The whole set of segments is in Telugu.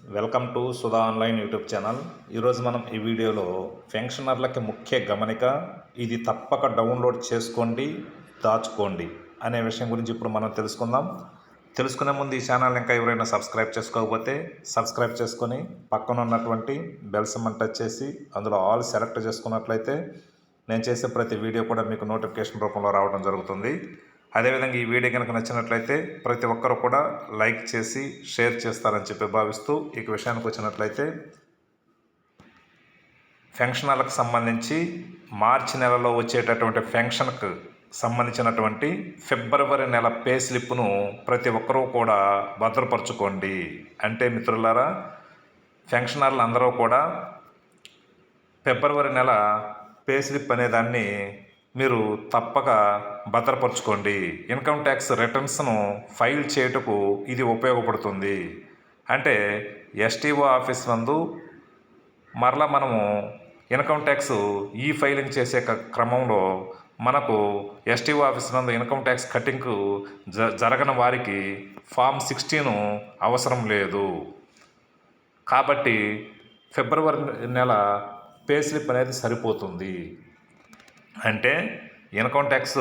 Welcome to Sudha online YouTube channel. ఈరోజు మనం ఈ వీడియోలో పెన్షనర్లకి ముఖ్య గమనిక ఇది తప్పక డౌన్లోడ్ చేసుకోండి దాచుకోండి అనే విషయం గురించి ఇప్పుడు మనం తెలుసుకుందాం. తెలుసుకునే ముందు ఈ ఛానల్ ఇంకా ఎవరైనా సబ్స్క్రైబ్ చేసుకోకపోతే సబ్స్క్రైబ్ చేసుకొని పక్కన ఉన్నటువంటి బెల్ సింబల్ టచ్ చేసి అందులో ఆల్ సెలెక్ట్ చేసుకున్నట్లయితే నేను చేసే ప్రతి వీడియో కూడా మీకు నోటిఫికేషన్ రూపంలో రావడం జరుగుతుంది. అదేవిధంగా ఈ వీడియో కనుక నచ్చినట్లయితే ప్రతి ఒక్కరు కూడా లైక్ చేసి షేర్ చేస్తారని చెప్పి భావిస్తూ ఈ విషయానికి వచ్చినట్లయితే ఫెన్షనాలకు సంబంధించి మార్చి నెలలో వచ్చేటటువంటి ఫెన్షన్కు సంబంధించినటువంటి ఫిబ్రవరి నెల పే స్లిప్ను ప్రతి ఒక్కరూ కూడా భద్రపరచుకోండి. అంటే మిత్రులారా ఫెన్షనర్లు అందరూ కూడా ఫిబ్రవరి నెల పే స్లిప్ అనే దాన్ని మీరు తప్పక భద్రపరచుకోండి. ఇన్కమ్ ట్యాక్స్ రిటర్న్స్ను ఫైల్ చేయుటకు ఇది ఉపయోగపడుతుంది. అంటే ఎస్టీఓ ఆఫీస్ నందు మరలా మనము ఇన్కమ్ ట్యాక్స్ ఈ ఫైలింగ్ చేసే క- క్రమంలో మనకు ఎస్టీఓ ఆఫీస్ నందు ఇన్కమ్ ట్యాక్స్ కటింగ్కు జ జరగని వారికి ఫామ్ సిక్స్టీన్ అవసరం లేదు. కాబట్టి ఫిబ్రవరి నెల పే స్లిప్ అనేది సరిపోతుంది. అంటే ఇన్కమ్ ట్యాక్స్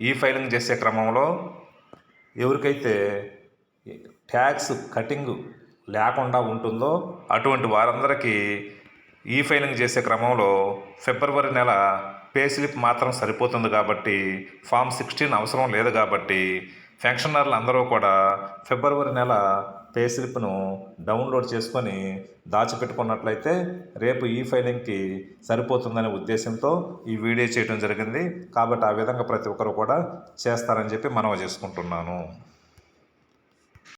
ఈ ఫైలింగ్ చేసే క్రమంలో ఎవరికైతే ట్యాక్స్ కటింగ్ లేకుండా ఉంటుందో అటువంటి వారందరికీ ఈ ఫైలింగ్ చేసే క్రమంలో ఫిబ్రవరి నెల పే స్లిప్ మాత్రం సరిపోతుంది కాబట్టి ఫామ్ సిక్స్టీన్ అవసరం లేదు కాబట్టి పెన్షనర్లు అందరూ కూడా ఫిబ్రవరి నెల పే స్లిప్ను డౌన్లోడ్ చేసుకొని దాచిపెట్టుకున్నట్లయితే రేపు ఈ ఫైలింగ్కి సరిపోతుందనే ఉద్దేశంతో ఈ వీడియో చేయడం జరిగింది. కాబట్టి ఆ విధంగా ప్రతి ఒక్కరు కూడా చేస్తారని చెప్పి మనవి చేసుకుంటున్నాను.